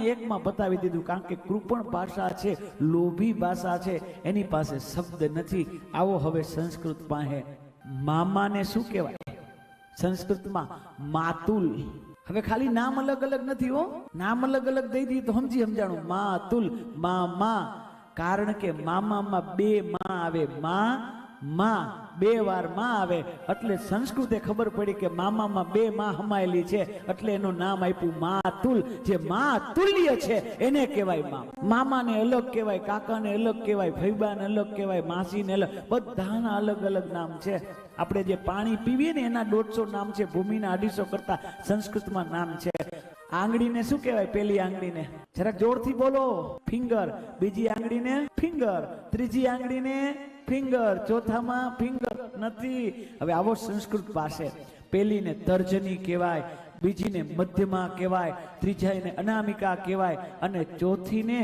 બધાને એકમાં બતાવી દીધું, કારણ કે કૃપણ ભાષા છે, લોભી ભાષા છે, એની પાસે શબ્દ નથી. આવો હવે સંસ્કૃત પાસે. મામાને શું કહેવાય? સંસ્કૃતમાં માતુલ. હવે ખાલી નામ અલગ અલગ નથી હો. નામ અલગ અલગ દઈ દીધું તો સમજી સમજાણું. માતુલ, મામા. કારણ કે મામામાં બે માં આવે. માં માં બે વારમાં આવે. એટલે સંસ્કૃતે ખબર પડી કે મામામાં બે માં હમાયેલી છે. એટલે એનું નામ આપ્યું માતુલ જે માતુલ્ય છે, એને કહેવાયમાં. મામાને અલગ કહેવાય, કાકાને અલગ કહેવાય ભૈબાને અલગ કહેવાય, માસીને અલગ. બધાના અલગ અલગ નામ છે. આપણે જે પાણી પીવીએ ને એના દોઢસો નામ છે. ભૂમિના અઢીસો કરતા સંસ્કૃતમાં નામ છે. આંગળીને શું કહેવાય? પેલી આંગળીને. જરાક જોરથી બોલો. ફિંગર. બીજી આંગળીને ફિંગર. ત્રીજી આંગળીને ફિંગર, ચોથામાં ફિંગર નથી. હવે આવો સંસ્કૃત પાસે પેલીને તર્જની કહેવાય, બીજીને મધ્યમાં કહેવાય, ત્રીજાને અનામિકા કહેવાય અને ચોથીને